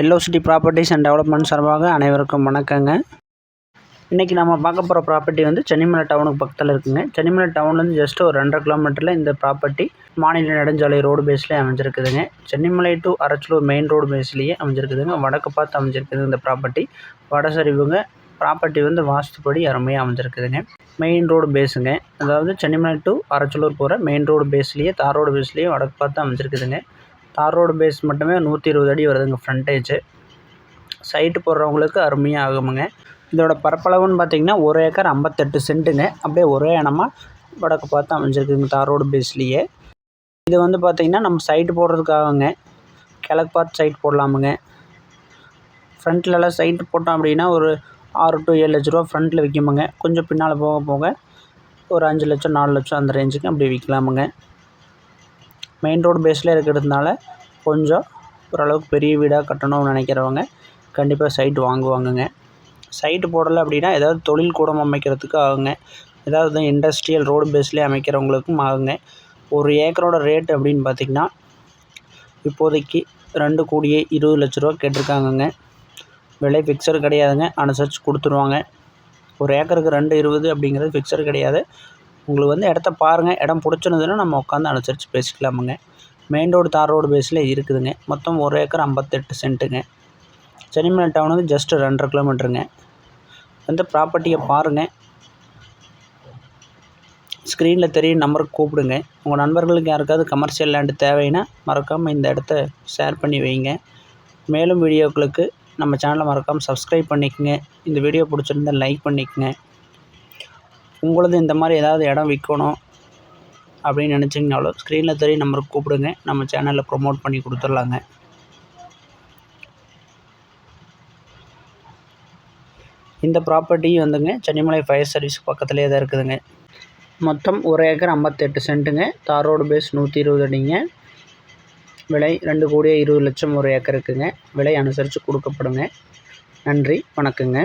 Yellow city properties and development சார்பாக அனைவருக்கும் வணக்கங்க. இன்றைக்கி நம்ம பார்க்க போகிற ப்ராப்பர்ட்டி வந்து சென்னிமலை டவுனுக்கு பக்கத்தில் இருக்குங்க. சென்னிமலை டவுன்லேருந்து ஜஸ்ட் ஒரு ரெண்டரை கிலோமீட்டரில் இந்த ப்ராப்பர்ட்டி மாநில நெடுஞ்சாலை ரோடு பேஸ்லேயே அமைஞ்சிருக்குதுங்க. Chennimalai to Arachalur main road பேஸ்லேயே அமைஞ்சிருக்குதுங்க. வடக்கு பார்த்து அமைஞ்சிருக்குது இந்த ப்ராப்பர்ட்டி வடசரிவுங்க ப்ராப்பர்ட்டி வந்து வாஸ்துப்படி அருமையாக அமைஞ்சிருக்குதுங்க. மெயின் ரோடு பேஸுங்க அதாவது சென்னிமலை டு அரச்சலூர் போகிற மெயின் ரோடு பேஸ்லேயே தார் ரோடு பேஸ்லேயே வடக்கு பார்த்து அமைஞ்சிருக்குதுங்க. தார் ரோடு பேஸ் மட்டுமே நூற்றி இருபது அடி வருதுங்க ஃப்ரண்டேஜு சைட்டு போடுறவங்களுக்கு அருமையாக ஆகுமுங்க. இதோட பரப்பளவுன்னு பார்த்தீங்கன்னா ஒரு ஏக்கர் ஐம்பத்தெட்டு சென்ட்டுங்க. அப்படியே ஒரே இடமா வடக்கு பார்த்து அமைஞ்சிருக்குதுங்க தார் ரோடு பேஸ்லேயே இது வந்து பார்த்திங்கன்னா நம்ம சைட்டு போடுறதுக்காகங்க. கிழக்கு பார்த்து சைட் போடலாமுங்க. ஃப்ரண்ட்லலாம் சைட்டு போட்டோம் அப்படின்னா ஒரு ஆறு டு ஏழு லட்ச ரூபா ஃப்ரண்ட்டில் விற்குமுங்க கொஞ்சம் பின்னால் போக போக ஒரு அஞ்சு லட்சம் நாலு லட்சம் அந்த ரேஞ்சுக்கு அப்படி விற்கலாமுங்க மெயின் ரோடு பேஸில் இருக்கிறதுனால கொஞ்சம் ஓரளவுக்கு பெரிய வீடாக கட்டணும்னு நினைக்கிறவங்க கண்டிப்பாக சைட்டு வாங்குவாங்கங்க. சைட்டு போடலை அப்படின்னா ஏதாவது தொழில் கூடம் அமைக்கிறதுக்கு ஆகுங்க. ஏதாவது இண்டஸ்ட்ரியல் ரோடு பேஸ்லேயே அமைக்கிறவங்களுக்கும் ஆகுங்க. ஒரு ஏக்கரோட ரேட் அப்படின்னு பார்த்திங்கன்னா இப்போதைக்கு ரெண்டு கோடியே இருபது லட்ச ரூபா கேட்டிருக்காங்கங்க. விலை ஃபிக்ஸர் கிடையாதுங்க. அனுசரித்து கொடுத்துருவாங்க. ஒரு ஏக்கருக்கு ரெண்டு இருபது அப்படிங்கிறது ஃபிக்ஸர் கிடையாது. உங்களுக்கு வந்து இடத்த பாருங்கள் இடம் பிடிச்சிருந்ததுன்னா நம்ம உட்காந்து அனுசரித்து பேசிக்கலாமுங்க. மெயின் ரோடு தார் ரோடு பேஸில் இருக்குதுங்க. மொத்தம் ஒரு ஏக்கர் ஐம்பத்தெட்டு சென்ட்டுங்க. சென்னிமலை டவுனுக்கு ஜஸ்ட் ரெண்டரை கிலோமீட்டருங்க வந்து ப்ராப்பர்ட்டியை பாருங்கள் ஸ்க்ரீனில் தெரியும் நம்பருக்கு கூப்பிடுங்க. உங்கள் நண்பர்களுக்கு யாருக்காவது கமர்ஷியல் லேண்டு தேவைன்னா மறக்காமல் இந்த இடத்த ஷேர் பண்ணி வைங்க. மேலும் வீடியோக்களுக்கு நம்ம சேனலை மறக்காமல் சப்ஸ்கிரைப் பண்ணிக்கங்க. இந்த வீடியோ பிடிச்சிருந்தா லைக் பண்ணிக்கங்க. உங்களது இந்த மாதிரி ஏதாவது இடம் விற்கணும் அப்படின்னு நினச்சிங்கனாலும் ஸ்க்ரீனில் தெரிய நம்பருக்கு கூப்பிடுங்க. நம்ம சேனலில் ப்ரொமோட் பண்ணி கொடுத்துர்லாங்க இந்த ப்ராப்பர்ட்டியும் வந்துங்க சென்னிமலை ஃபயர் சர்வீஸ் பக்கத்துலேயே தான் இருக்குதுங்க. மொத்தம் ஒரு ஏக்கர் ஐம்பத்தெட்டு சென்ட்டுங்க. தார் ரோடு பேஸ் நூற்றி இருபது அடிங்க. விலை ரெண்டு கோடியே இருபது லட்சம் ஒரு ஏக்கருக்குங்க. விலை அனுசரித்து கொடுக்கப்படுங்க. நன்றி வணக்கங்க.